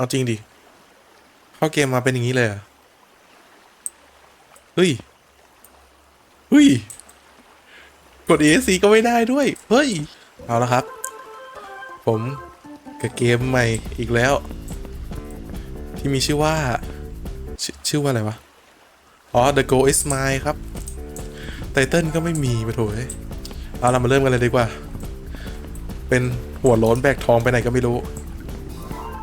เอาจริงดิ เข้าเกมมาเป็นอย่างนี้เลยอะเฮ้ย เฮ้ย กด ESC ก็ไม่ได้ด้วย เฮ้ย เอาละครับ ผมกับเกมใหม่อีกแล้ว ที่มีชื่อว่าชชื่อว่าอะไรวะ อ๋อ The Go Is Mine ครับ ไตเติลก็ไม่มีไปโถยเอาเรามาเริ่มกันเลยดีกว่า เป็นหัวโล้นแบกทองไปไหนก็ไม่รู้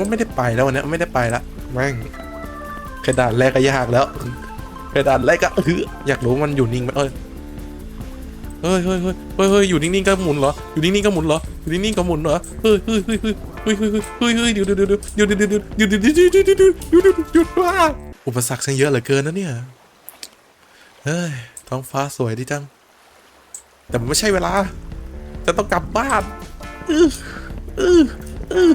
าไม่ได้ไปแล้ววันนี้ไม่ได้ไปละแม่งแค่ด่านแรกก็ยากแล้วแค่ด่านแรกก็อื้ออยากรู้มันอยู่นิ่งไหมเอ้ยเฮ้ยเฮ้ยเฮ้ยเฮ้ยเฮ้ยอยู่นิ่งๆก็หมุนเหรอ อยู่นิ่งๆก็หมุนเหรอ อยู่นิ่งๆก็หมุนเหรอ เฮ้ยเฮ้ยเฮ้ยเฮ้ยเฮ้ยเฮ้ยเฮ้ยเฮ้ยเฮ้ยเดี๋ยวเดี๋ยวเดี๋ยวเดี๋ยวเดี๋ยวเดี๋ยวเดี๋ยวเดี๋ยวเดี๋ยวเดี๋ยวเดี๋ยวเดี๋ยวเดี๋ยวเดี๋ยวเดี๋ยวเดี๋ยวอุปสรรคช่างเยอะเหลือเกินนะเนี่ย เฮ้ย ท้องฟ้าสวยดีจัง แต่มันไม่ใช่เวลา จะต้องกลับบ้าน อื้ออื้ออื้อ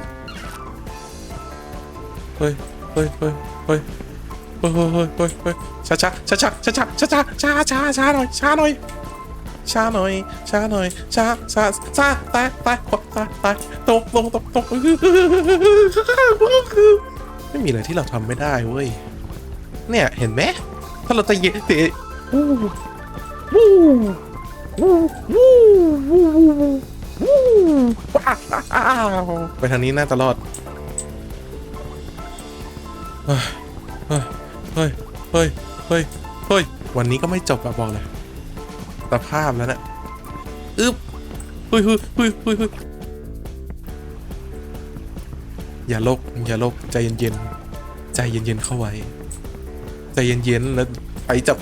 เฮ้ยเฮ้ยเฮ้ยเฮ้ยเฮ้ยเฮ้ยเฮ้ยเฮ้ยช้าช้าช้าช้าช้าช้าช้าช้าช้าช้าช้าหน่อยช้าหน่อยช้าหน่อยช้าหน่อยช้าช้าช้าตายตายตายตายตกตกตกตกไม่มีอะไรที่เราทำไม่ได้เว้ยเนี่ยเห็นไหมถ้าเราจะเยเตะวู้วู้วู้วู้วู้วู้ว้าวไปทางนี้น่าจะรอด เฮ้ยเฮ้ยเฮ้ยเฮ้ยเฮ้ยวันนี้ก็ไม่จบอะบอกเลยสภาพแล้วนะอึ๊บเฮ้ยเฮ้ยเฮ้ยเฮ้ยเฮ้ยอย่าโลกอย่าโลกใจเย็นๆใจเย็นๆเข้าไว้ ใจเย็นๆแล้วไปจับ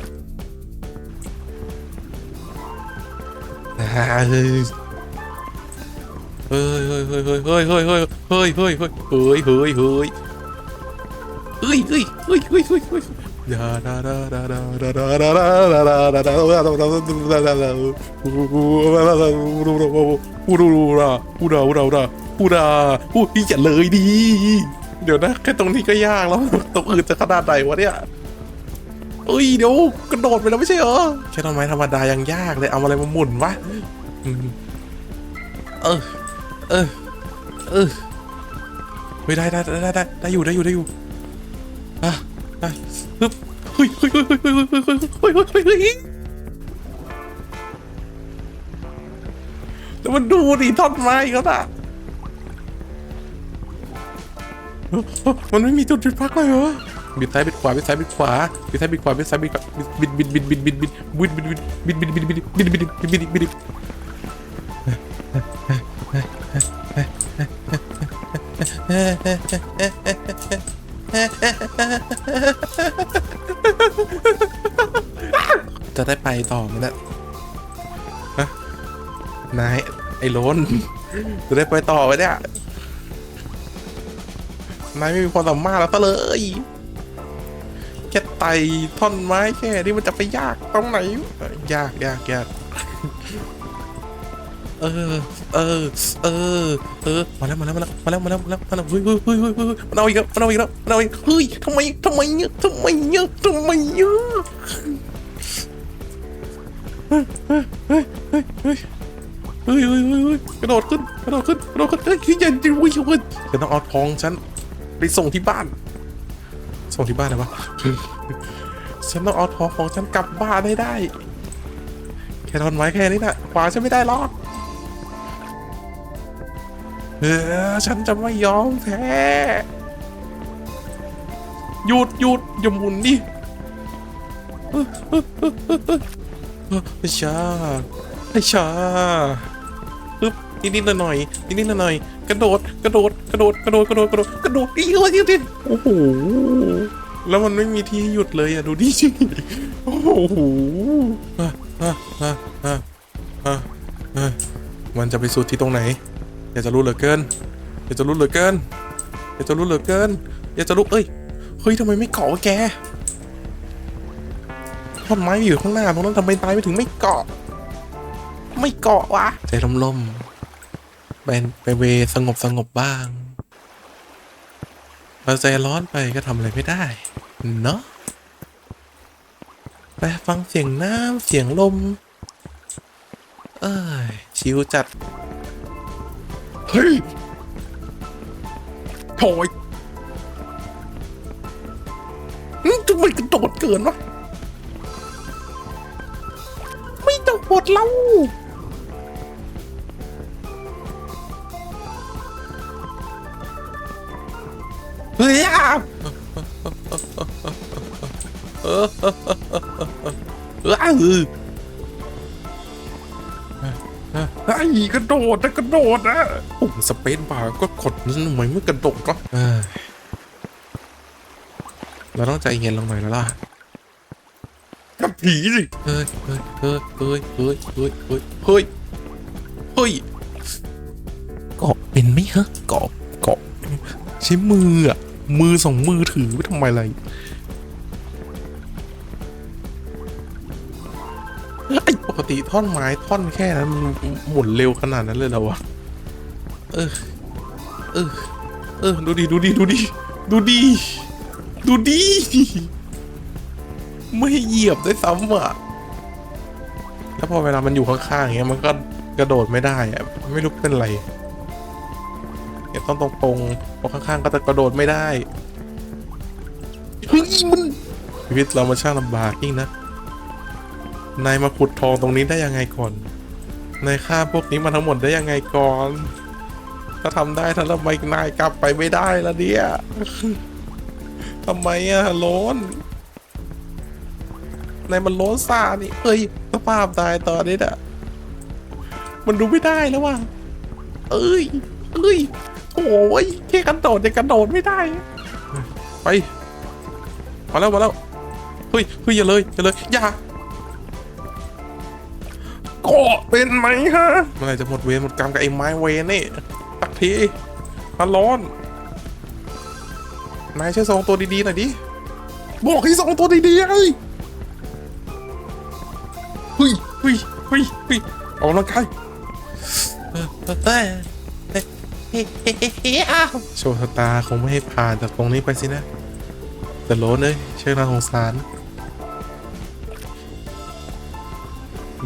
อ่าเฮ้ยเฮ้ยเฮ้ยเฮ้ยเฮ้ยเฮ้ยเฮ้ยเฮ้ยเฮ้ยเฮ้ย เฮ้ยเฮ้ยเฮ้ยเฮ้ยเฮ้ยเฮ้ยเฮ้ยเฮ้ยเฮ้ยเฮ้ยดาดาดาดาดาดาดาดาดาดาดาดาดาอูราอูราอูราอูราอูราอูราอู้ยอย่าเลยดีเดี๋ยวนะแค่ตรงนี้ก็ยากแล้วตรงอื่นจะขนาดไหนวะเนี่ยเอ้ยเดี๋ยวกระโดดไปแล้วไม่ใช่เหรอแค่ต้นไม้ธรรมดายังยากเลยเอาอะไรมาหมุนวะอืมเออเออเออเฮ้ยได้ได้ได้ได้ได้อยู่ได้อยู่ได้อยู่อะได้ฮึบเฮ้ย เฮ้ยเฮ้ยเฮ้ยเฮ้ยเฮ้ยเฮ้ยเฮ้ยเฮ้ยเฮ้ยเฮ้ยเฮ้ยแล้วมันดูดิท่อนไม้เขาน่ะมันไม่มีจุดจุดพักเลยเหรอบิดซ้ายบิดขวาบิดซ้ายบิดขวาบิดซ้ายบิดขวาบิดซ้ายบิดขวาบิดบิดบิดบิดบิดบิดบิดบิดบิดบิดบิดบิดบิดบิดบิดบิดบิดบิดบิด จะได้ไปต่อมั้ยเนี่ยฮะนายไอ้โลนจะได้ไปต่อไหมเนี่ยนายไม่มีความสามารถแล้วซะเลยแค่ไต่ท่อนไม้แค่นี้มันจะไปยากตรงไหนยากยากยาก เออ เออ เออ เออ มาแล้วมาแล้วมาแล้วมาแล้วมาแล้วมาแล้วมาแล้วเฮ้ยเฮ้ยเฮ้ยเฮ้ยเฮ้มันเอาอีกแล้วมันเอาอีกแล้วมันเอาอีกเฮ้ยทำไมทำไมเนี่ยทำไมเนี่ยทำไมเยอะเฮ้ยเฮ้ยเฮ้ยเฮ้ยเฮ้ยเฮ้ยเฮ้ยกระโดดขึ้นกระโดดขึ้นกระโดดขึ้นเฮ้ยยันจิ้วจิ้วขึ้นฉันต้องเอาทองฉันไปส่งที่บ้าน ส่งที่บ้านนะวะฉันต้องเอาทองของฉันกลับบ้านให้ได้ แค่ทอนไว้แค่นี้นะขวาฉันไม่ได้หรอก เออฉันจะไม่ยอมแพ้ หยุดหยุดอย่าหมุนดิไอ้ชาไอ้ชาปึ๊บนิดนิดหน่อยนิดนิดหน่อยๆกระโดดกระโดดกระโดดกระโดดกระโดดกระโดดกระโดดดิโอ้ยดิโอ้โหแล้วมันไม่มีที่หยุดเลยอะดูดิจิโอ้โหอะอะอะอะอะอะมันจะไปสุดที่ตรงไหน อยากจะรู้เหลือเกิน อยากจะรู้เหลือเกิน อยากจะรู้เหลือเกิน อยากจะรู้เอ้ย เฮ้ยทำไมไม่เกาะวะแกท่อนไม้อยู่ข้างหน้าตรงนั้นทำไมตายไม่ถึงไม่เกาะ ไม่เกาะวะ ใจลมๆไปไปเวสงบสงบบ้างเราใจร้อนไปก็ทำอะไรไม่ได้ เนาะไปฟังเสียงน้ำเสียงลม เอ้ย ชิวจัด เฮ้ยโถยอืมทำไมกระโดดเกินวะ ไม่โดดเราเฮ้ยอะเออเออเออเออ ไอ้กระโดดนะกระโดดนะปุ่มสเปซบาร์ก็กดนั่นทำไมไม่กระโดดก็เราต้องใจเย็นลงหน่อยแล้วล่ะกับผีสิเฮ้ยเฮ้ยเฮ้ยเฮ้ยเฮ้ยเฮ้ยเฮ้ยเฮ้ยเฮ้ยเกาะเป็นไหมฮะเกาะเกาะใช้มืออะมือสองมือถือไว้ทำไมอะไร กติท่อนไม้ท่อนแค่นั้นมันหมุนเร็วขนาดนั้นเลยเหรอวะ เออ เออ เออ ดูดิ ดูดิ ดูดิ ดูดิ ดูดิ ไม่เหยียบได้วยซ้ำอะถ้าพอเวลามันอยู่ข้างๆอย่างเงี้ย มันก็กระโดดไม่ได้อะไม่รู้เป็นไรเนี่ยต้องตรงๆเพราะข้างๆก็จะกระโดดไม่ได้ เฮ้ยมันชีวิตเรามันช่างลำบากยิ่งนะ นายมาขุดทองตรงนี้ได้ยังไงก่อน นายฆ่าพวกนี้มาทั้งหมดได้ยังไงก่อน ถ้าทำได้ถ้าทำไมนายกลับไปไม่ได้ละเนี่ยทำไมอะโล้นนายมันโล้นซานี่เฮ้ยสภาพตายตอนนี้อะมันดูไม่ได้แล้วว่ะ เอ้ย เอ้ย โอ้ยแค่กระโดดยังกระโดดไม่ได้ ไป มาแล้วมาแล้ว เฮ้ย เฮ้ยอย่าเลยอย่าเลยอย่า เกาะเป็นไหมฮะเมื่อไหรจะหมดเวรหมดกรรมกับไอ้ไม้เวรนี่ตักทีมันร้อนนายช่วยส่งตัวดีๆหน่อยดิบอกให้ส่งตัวดีๆไงเฮ้ยเฮ้ยเฮ้ยเฮ้ยออกกำลังกายเออเออเออเฮ้ยเฮ้ยเฮ้ยเฮ้ยเฮ้ยอ้าวโชว์สตาร์คงไม่ให้ผ่านจากตรงนี้ไปสินะแต่โลนเลยเชื่อนาสงสาร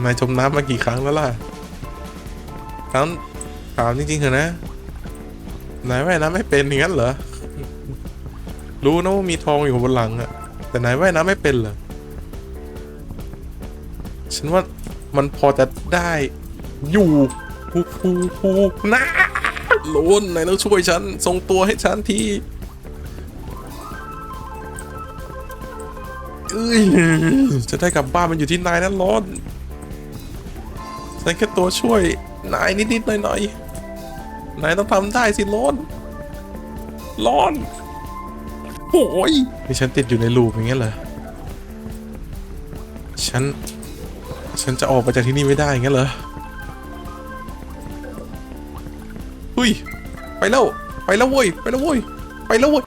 นายจมน้ำมากี่ครั้งแล้วล่ะถามถามจริงๆเถอะนะ นายว่ายน้ำไม่เป็นอย่างนั้นเหรอ รู้นะว่ามีทองอยู่บนหลังอะแต่นายว่ายน้ำไม่เป็นเหรอ ฉันว่ามันพอจะได้อยู่ฮูฮูฮูนะโลนนายต้องช่วยฉันทรงตัวให้ฉันทีเอ้ยจะได้กลับบ้านมันอยู่ที่นายนั่นร้อน ฉันแค่ตัวช่วย นายนิดๆหน่อยๆ นายต้องทำได้สิร้อนร้อนโอ้ยนี่ฉันติดอยู่ในลูปอย่างเงี้ยเหรอฉัน ฉันจะออกไปจากที่นี่ไม่ได้อย่างเงี้ยเหรอหุยไปแล้ว ไปแล้วเว้ย ไปแล้วเว้ย ไปแล้วเว้ย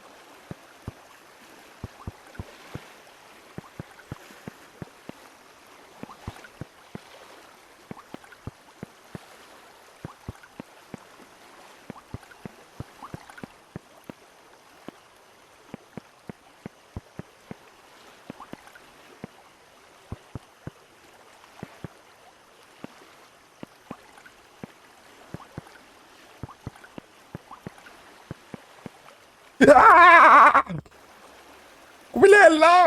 กูไม่เล่นแล้ว